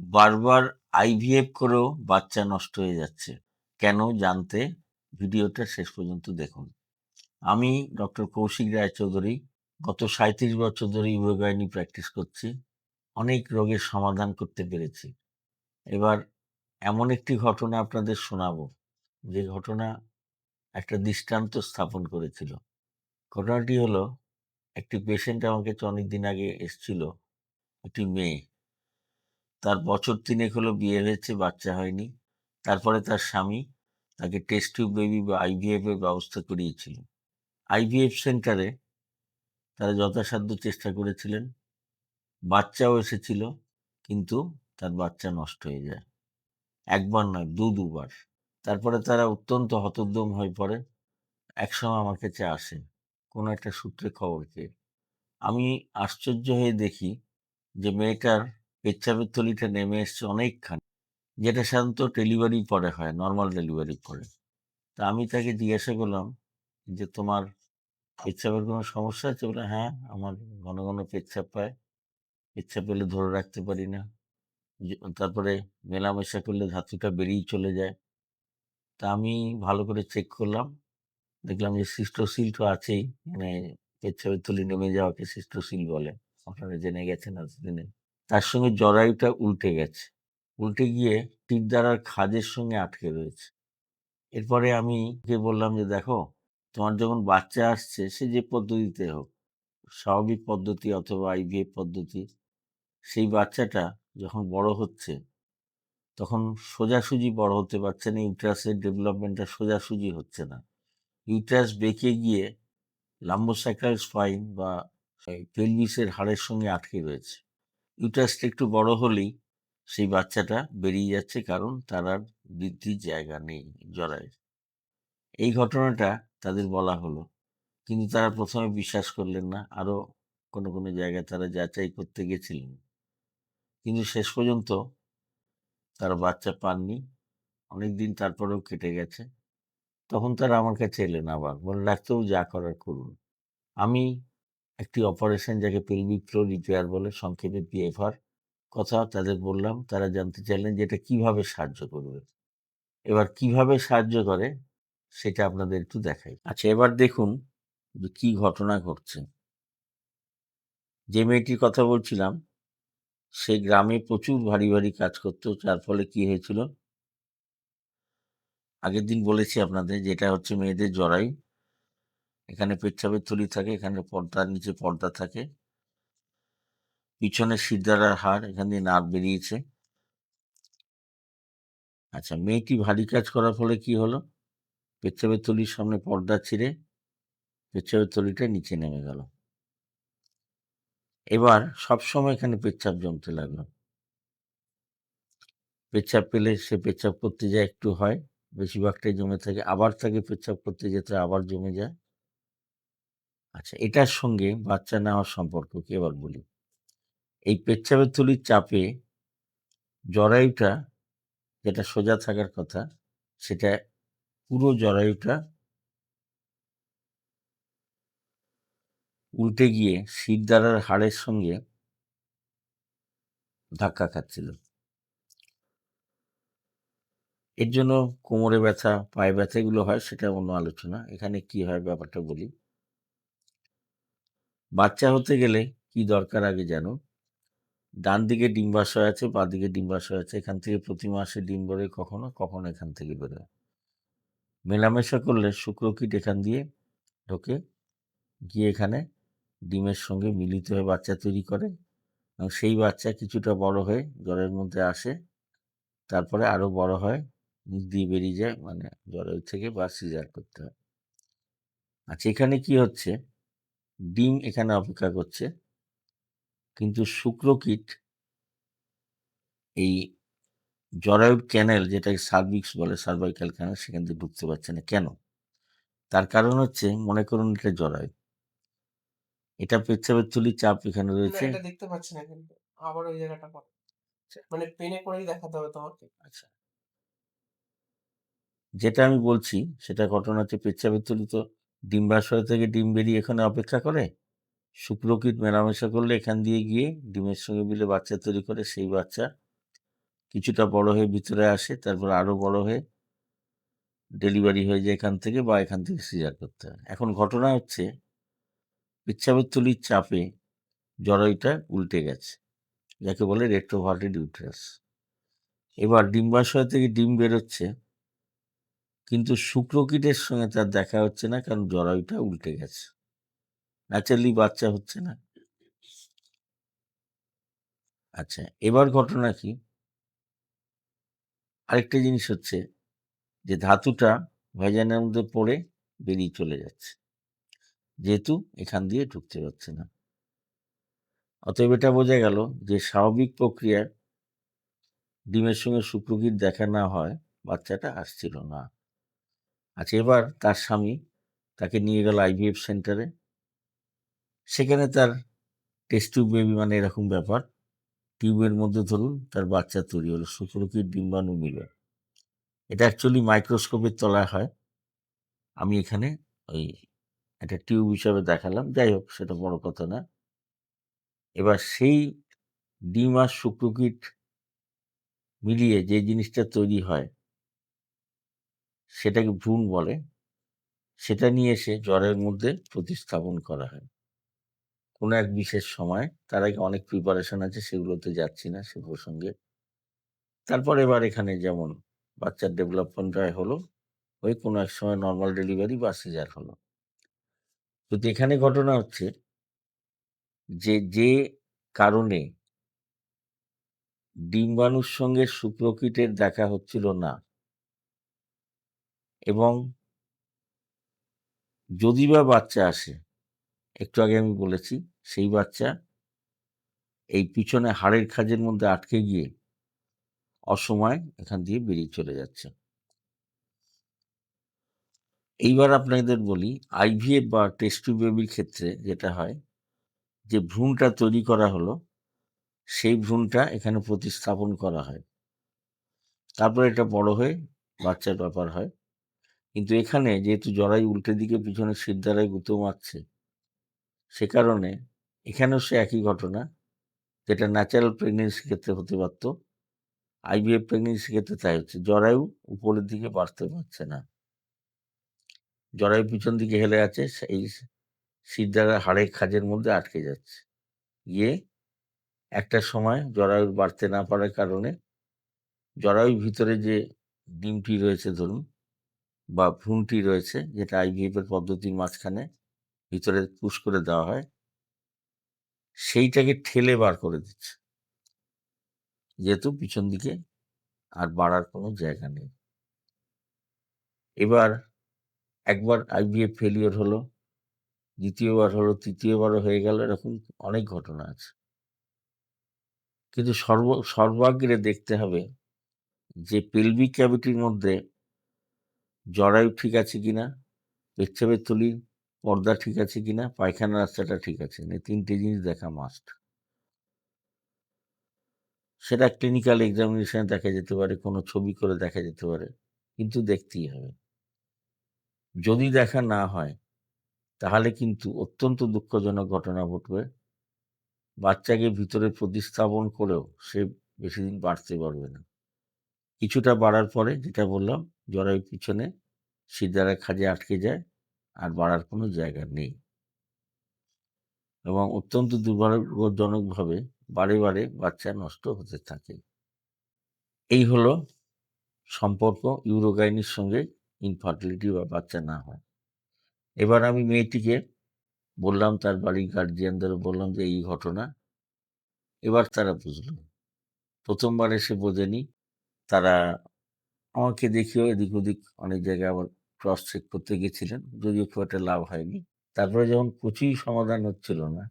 বারবার আইভিএফ করেও বাচ্চা নষ্ট হয়ে যাচ্ছে। কেন জানতে ভিডিওটা শেষ পর্যন্ত দেখুন। আমি ডক্টর কৌশিক রায়চৌধুরী গত সাঁত্রিশ বছর ধরে ইউরোগাইনি প্র্যাকটিস করছি। অনেক রোগের সমাধান করতে পেরেছি। এবার এমন একটি ঘটনা আপনাদের শোনাবো, যে ঘটনা একটা দৃষ্টান্ত স্থাপন করেছিল। ঘটনাটি হলো, একটি পেশেন্ট আমার কাছে অনেকদিন আগে এসছিল, একটি মেয়ে। তার বছর তিনেক হলো বিয়ে হয়েছে, বাচ্চা হয়নি। তারপরে তার স্বামী তাকে টেস্ট টিউব বেবি বা আইভিএফ এর ব্যবস্থা করিয়েছিল। আইভিএফ সেন্টারে তারা যথাসাধ্য চেষ্টা করেছিলেন। বাচ্চাও এসেছিল, কিন্তু তার বাচ্চা নষ্ট হয়ে যায়। একবার নয় দু দুবার। তারপরে তারা অত্যন্ত হতোদ্যম হয়ে পড়ে। একসময় আমার কাছে আসে, কোনো একটা সূত্রে খবর পেয়ে। আমি আশ্চর্য হয়ে দেখি যে মেয়েটার পেচ্ছাপের থলিটা নেমে এসছে অনেকখানি, যেটা সাধারণত ডেলিভারি পরে হয় নর্মাল ডেলিভারি পরে। তা আমি তাকে জিজ্ঞাসা করলাম যে, তোমার পেচ্ছাপের কোনো সমস্যা আছে? বলে হ্যাঁ আমার ঘন ঘন পেচ্ছাপ পায় পেচ্ছাপ পেলে ধরে রাখতে পারি না। তারপরে মেলামেশা করলে ধাতুটা বেরিয়ে চলে যায়। তা আমি ভালো করে চেক করলাম, দেখলাম যে সিস্টোসিল তো আছেই মানে পেচ্ছাপের থলি নেমে যাওয়াকে সিস্টোসিল বলে। আপনারা জেনে গেছেন এতদিনে তার সঙ্গে জরায়ুটা উল্টে গেছে। উল্টে গিয়ে টিপদারার খাদের সঙ্গে আটকে রয়েছে। এরপরে আমি ওকে বললাম যে, দেখো, তোমার যখন বাচ্চা আসছে, সে যে পদ্ধতিতে হোক, স্বাভাবিক পদ্ধতি অথবা আইভিএফ পদ্ধতি, সেই বাচ্চাটা যখন বড় হচ্ছে, তখন সোজাসুজি বড় হতে পারছে না, ইউট্রাসের ডেভেলপমেন্টটা সোজাসুজি হচ্ছে না। ইউট্রাস বেঁকে গিয়ে লাম্বোসাইকাল স্পাইন বা পেলভিসের হাড়ের সঙ্গে আটকে রয়েছে। ইউট্রাসটা একটু বড় হলেই সেই বাচ্চাটা বেরিয়ে যাচ্ছে কারণ তার আর বৃদ্ধির জায়গা নেই জরায়। এই ঘটনাটা তাদের বলা হলো। কিন্তু তারা প্রথমে বিশ্বাস করলেন না আরও কোনো কোনো জায়গায় তারা যাচাই করতে গেছিলেন। কিন্তু শেষ পর্যন্ত তারা বাচ্চা পাননি। অনেক দিন তারপরেও কেটে গেছে। তখন তারা আমার কাছে এলেন আবার বলে ডাক্তারবাবু, যা করার করুন। আমি একটি অপারেশন যাকে পেলভিক ফ্লো রিপেয়ার বলে, সংক্ষেপে পিএফআর কথা তাদের বললাম। তারা জানতে চাইলেন যে এটা কীভাবে সাহায্য করবে। এবার কীভাবে সাহায্য করে সেটা আপনাদের একটু দেখাই। আচ্ছা এবার দেখুন যে কি ঘটনা ঘটছে। যে মেয়েটির কথা বলছিলাম, সে গ্রামে প্রচুর ভারী ভারী কাজ করতো। যার ফলে কি হয়েছিল? আগের দিন বলেছি আপনাদের যেটা হচ্ছে মেয়েদের জরায়ু। এখানে পেচ্ছাপের থলি থাকে, এখানে পর্দার নিচে পর্দা থাকে। পিছনে সিদ্ধারার হাড় এখান দিয়ে নাক বেরিয়েছে। আচ্ছা মেয়েটি ভারী কাজ করার ফলে কি হলো? পেচ্ছাপের থলির সামনে পর্দা ছিঁড়ে পেচ্ছাপের থলিটা নিচে নেমে গেল। এবার সবসময় এখানে পেচ্ছাপ জমতে লাগল। পেচ্ছাপ পেলে সে পেচ্ছাপ করতে যায়, একটু হয়, বেশিরভাগটাই জমে থাকে। আবার তাকে পেচ্ছাপ করতে যেতে আবার জমে যায়। আচ্ছা এটার সঙ্গে বাচ্চা নেওয়ার সম্পর্ক কি এবার বলি। এই পেচ্ছাপের থলির চাপে জরায়ুটা যেটা সোজা থাকার কথা, সেটা পুরো জরায়ুটা উল্টে গিয়ে শিরদাঁড়ার হাড়ের সঙ্গে ধাক্কা খাচ্ছিল। এর জন্য কোমরে ব্যথা, পায়ে ব্যথা এগুলো হয়, সেটা অন্য আলোচনা। এখানে কি হয় ব্যাপারটা বলি। বাচ্চা হতে গেলে কি দরকার আগে জানো? ডান দিকে ডিম্বাশয় আছে, বাঁ দিকে ডিম্বাশয় আছে, এখান থেকে প্রতি মাসে ডিম বেরোয় কখনো কখনো এখান থেকে বেরোয়। মেলামেশা করলে শুক্রকীট এখান দিয়ে ঢোকে, গিয়ে এখানে ডিমের সঙ্গে মিলিত হয়ে বাচ্চা তৈরি করে এবং সেই বাচ্চা কিছুটা বড় হয়ে জ্বরের মধ্যে আসে, তারপরে আরও বড় হয়, মুখ দিয়ে বেরিয়ে যায় মানে জ্বরের থেকে বা সিজার করতে হয়। আচ্ছা এখানে কি হচ্ছে? ডিম এখানে অপেক্ষা করছে। কিন্তু শুক্রকীট এই জরায়ুর ক্যানেল যেটাকে সার্ভিক্স বলে সার্ভাইকাল ক্যানেল সেখান থেকে ঢুকতে পারছে না। কেন? তার কারণ হচ্ছে মনে করুন এটা জরায়ু। এটা পেচ্ছাপের থলির চাপ এখানে রয়েছে। এটা দেখতে পাচ্ছি না কিন্তু আবার ওই জায়গাটা মানে পেনে করেই দেখাতে হবে তোমাকে। আচ্ছা। যেটা আমি বলছি সেটা ঘটনা হচ্ছে পেচ্ছাপের থলি তো ডিম্বাশয় থেকে ডিম বেরিয়ে এখানে অপেক্ষা করে? শুক্রকীট মেলামেশা করলে এখান দিয়ে গিয়ে ডিমের সঙ্গে মিলে বাচ্চা তৈরি করে, সেই বাচ্চা কিছুটা বড় হয়ে ভিতরে আসে, তারপর আরও বড় হয়ে ডেলিভারি হয়ে যায় এখান থেকে বা এখান থেকে সিজার করতে হয়। এখন ঘটনা হচ্ছে পেচ্ছাবের তুলির চাপে জরায়ুটা উল্টে গেছে, যাকে বলে রেট্রোভার্টেড ইউটেরাস। এবার ডিম্বাশয় থেকে ডিম বেরোচ্ছে কিন্তু শুক্রকীটের সঙ্গে তার দেখা হচ্ছে না, কারণ জরায়ুটা উল্টে গেছে। ন্যাচারালি বাচ্চা হচ্ছে না। আচ্ছা এবার ঘটনা কি? আরেকটা জিনিস হচ্ছে যে ধাতুটা ভেজানের মধ্যে পড়ে বেরিয়ে চলে যাচ্ছে। যেহেতু এখান দিয়ে ঢুকতে পারছে না। অতএব এটা বোঝা গেল যে স্বাভাবিক প্রক্রিয়ায় ডিমের সঙ্গে শুক্রকীট দেখা না হয়, বাচ্চাটা আসছিল না। আচ্ছা এবার তার স্বামী তাকে নিয়ে গেল আইভিএফ সেন্টারে সেখানে তার টেস্ট টিউব বেবি মানে এরকম ব্যাপার। টিউবের মধ্যে ধরুন তার বাচ্চা তৈরি হলো শুক্রকীট ডিম্বাণু মিলে। এটা অ্যাকচুয়ালি মাইক্রোস্কোপের তলায় হয়। আমি এখানে ওই একটা টিউব হিসাবে দেখালাম। যাই হোক, সেটা বড় কথা না। এবার সেই ডিম আর শুক্রকীট মিলিয়ে যে জিনিসটা তৈরি হয় সেটাকে ভ্রূণ বলে। সেটা নিয়ে এসে জ্বরের মধ্যে প্রতিস্থাপন করা হয়। কোনো এক বিশেষ সময়, তার আগে অনেক প্রিপারেশন আছে, সেগুলোতে যাচ্ছি না সে প্রসঙ্গে। তারপর এবার এখানে যেমন বাচ্চার ডেভেলপমেন্ট হলো, ওই কোনো এক সময় নর্মাল ডেলিভারি বা সিজার হলো। কিন্তু এখানে ঘটনা হচ্ছে, যে যে কারণে ডিম্বাণুর সঙ্গে শুক্রকীটের দেখা হচ্ছিল না এবং যদি বা বাচ্চা আসে, একটু আগে আমি বলেছি, সেই বাচ্চা এই পিছনে হাড়ের খাজের মধ্যে আটকে গিয়ে অসময় এখান দিয়ে বেরিয়ে চলে যাচ্ছে। এইবার আপনাদের বলি আইভিএফ বা টেস্ট বেবির ক্ষেত্রে যেটা হয়, যে ভ্রূণটা তৈরি করা হলো, সেই ভ্রূণটা এখানে প্রতিস্থাপন করা হয়। তারপরে এটা বড় হয়ে বাচ্চার ব্যাপার হয়। কিন্তু এখানে যেহেতু জরাই উল্টে দিকে পিছনে সিদ্ধারায় গুঁতো মারছে, সে কারণে এখানেও সে একই ঘটনা, যেটা ন্যাচারাল প্রেগনেন্সি ক্ষেত্রে হতে পারত আইভিএফ প্রেগনেন্সি ক্ষেত্রে তাই হচ্ছে, জরায়ু উপরের দিকে বাড়তে পারছে না। জরায়ু পিছন দিকে হেলে আছে সেই সিদ্ধারা হাড়ের খাজের মধ্যে আটকে যাচ্ছে। গিয়ে একটা সময় জরায়ু বাড়তে না পারার কারণে জরায়ুর ভিতরে যে ডিমটি রয়েছে ধরুন বা ভ্রূণটি রয়েছে যেটা আইভিএফ এর পদ্ধতির মাঝখানে ভিতরে পুশ করে দেওয়া হয়, সেইটাকে ঠেলে বার করে দিচ্ছে। যেহেতু পিছন দিকে আর বাড়ার কোনো জায়গা নেই। এবার একবার আইভিএফ ফেলিওর হলো, দ্বিতীয়বার হলো, তৃতীয়বারও হয়ে গেল, এরকম অনেক ঘটনা আছে। কিন্তু সর্ব, সর্বাগ্রে দেখতে হবে যে পেলভিক ক্যাভিটির মধ্যে জরায়ু ঠিক আছে কিনা পেচ্ছাবের থলির পর্দা ঠিক আছে কিনা, পায়খানা রাস্তাটা ঠিক আছে এই তিনটে জিনিস দেখা মাস্ট সেটা ক্লিনিক্যাল এক্সামিনেশনে দেখা যেতে পারে, কোনো ছবি করে দেখা যেতে পারে, কিন্তু দেখতেই হবে। যদি দেখা না হয়, তাহলে কিন্তু অত্যন্ত দুঃখজনক ঘটনা ঘটবে। বাচ্চাকে ভিতরে প্রতিস্থাপন করেও সে বেশি দিন বাড়তে পারবে না। কিছুটা বাড়ার পরে যেটা বললাম, জরায়ুর পিছনে সিদ্ধারা খাজে আটকে যায় আর বাড়ার কোনো জায়গা নেই। এবং অত্যন্ত দুর্ভাগ্যজনকভাবে বারে বারে বাচ্চা নষ্ট হতে থাকে। এই হলো সম্পর্ক ইউরোগাইনির সঙ্গে ইনফার্টিলিটি বা বাচ্চা না হয়। এবার আমি মেয়েটিকে বললাম, তার বাড়ির গার্জিয়ানদের বললাম যে, এই ঘটনা। এবার তারা বুঝলো। প্রথমবার এসে বোঝেনি। তারা আমাকে দেখিয়েও এদিক ওদিক অনেক জায়গায় আবার ক্রস চেক করতে গেছিলেন, যদিও খুব একটা লাভ হয়নি। তারপরে যখন কিছুই সমাধান হচ্ছিল না,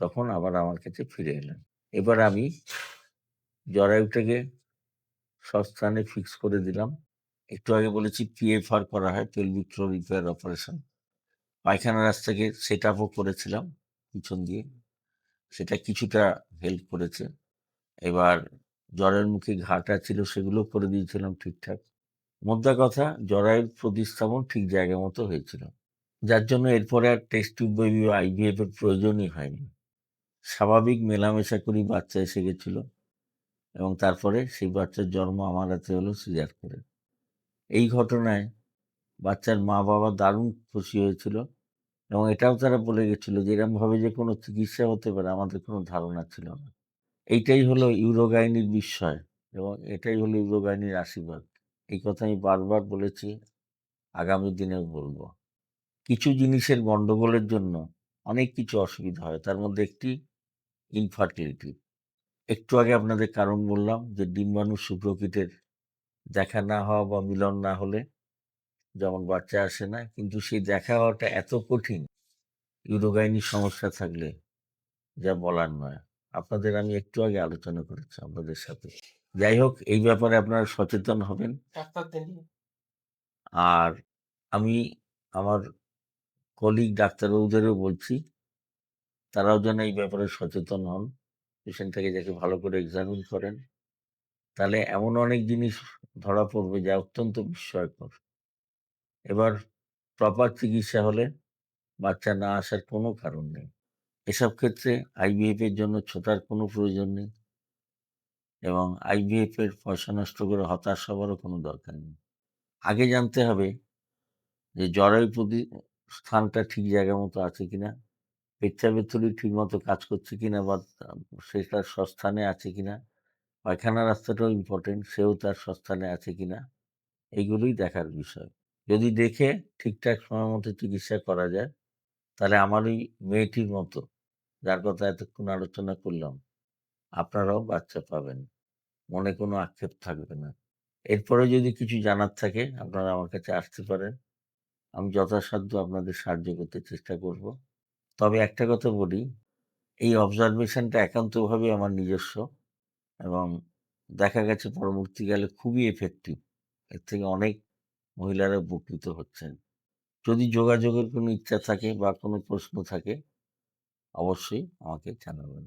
তখন আবার আমার কাছে ফিরে এলেন। এবার আমি জরায়ুটাকে সস্থানে ফিক্স করে দিলাম। একটু আগে বলেছি পিএফআর করা হয় পেলভিক রিপেয়ার অপারেশন পায়খানা রাস্তাকে সেট আপও করেছিলাম পিছন দিয়ে। সেটা কিছুটা হেল্প করেছে। এবার জ্বরের মুখে ঘাটা ছিল সেগুলো করে দিয়েছিলাম ঠিকঠাক। মোদ্দা কথা, জরায়ুর প্রতিস্থাপন ঠিক জায়গা মতো হয়েছিল। যার জন্য এরপরে আর টেস্ট বেবি বা আইভিএফ এর প্রয়োজনই হয়নি। স্বাভাবিক মেলামেশা করি বাচ্চা এসে গেছিল এবং তারপরে সেই বাচ্চার জন্ম আমার হাতে হলো সিজার করে। এই ঘটনায় বাচ্চার মা বাবা দারুণ খুশি হয়েছিল এবং এটাও তারা বলে গেছিল যে, এরমভাবে যে কোনো চিকিৎসা হতে পারে, আমাদের কোনো ধারণা ছিল না। এইটাই হলো ইউরোগাইনির বিস্ময় এবং এটাই হলো ইউরোগাইনির আশীর্বাদ। এই কথা আমি বারবার বলেছি, আগামী দিনেও বলব। কিছু জিনিসের গণ্ডগোলের জন্য অনেক কিছু অসুবিধা হয়। তার মধ্যে একটি ইনফার্টিলিটি একটু আগে আপনাদের কারণ বললাম যে, ডিম্বাণু শুক্রকীটের দেখা না হওয়া বা মিলন না হলে যেমন বাচ্চা আসে না, কিন্তু সেই দেখা হওয়াটা এত কঠিন ইউরোগাইনির সমস্যা থাকলে যা বলার নয়। আপনাদের আমি একটু আগে আলোচনা করেছি আপনাদের সাথে। যাই হোক এই ব্যাপারে আপনারা সচেতন হবেন। ডাক্তারদের নিয়ে আর আমি আমার কলিগ ডাক্তারবাবুদেরও বলছি তারাও যেন এই ব্যাপারে সচেতন হন পেশেন্টটাকে যাকে ভালো করে এক্সামিন করেন। তাহলে এমন অনেক জিনিস ধরা পড়বে যা অত্যন্ত বিস্ময়কর। এবার প্রপার চিকিৎসা হলে বাচ্চা না আসার কোনো কারণ নেই। এসব ক্ষেত্রে আইভিএফ এর জন্য ছোটার কোনো প্রয়োজন নেই। এবং আইভিএফ এর পয়সা নষ্ট করে হতাশ হওয়ারও কোনো দরকার নেই। আগে জানতে হবে যে জরায়ু প্রতি স্থানটা ঠিক জায়গা মতো আছে কিনা পেচ্ছাপের থলি ঠিক মতো কাজ করছে কিনা বা সেটা সস্থানে আছে কিনা, পায়খানা রাস্তাটাও ইম্পর্টেন্ট সেও তার সস্থানে আছে কিনা এইগুলোই দেখার বিষয়। যদি দেখে ঠিকঠাক সময় মতো চিকিৎসা করা যায়, তাহলে আমার ওই মেয়েটির মতো, যার কথা এতক্ষণ আলোচনা করলাম। আপনারাও বাচ্চা পাবেন। মনে কোনো আক্ষেপ থাকবে না। এরপরে যদি কিছু জানার থাকে, আপনারা আমার কাছে আসতে পারেন। আমি যথাসাধ্য আপনাদের সাহায্য করতে চেষ্টা করব। তবে একটা কথা বলি, এই অবজারভেশনটা একান্তভাবে আমার নিজস্ব এবং দেখা গেছে পরবর্তীকালে খুবই এফেক্টিভ এর থেকে অনেক মহিলারা উপকৃত হচ্ছেন। যদি যোগাযোগের কোনো ইচ্ছা থাকে বা কোনো প্রশ্ন থাকে, অবশ্যই আমাকে জানাবেন।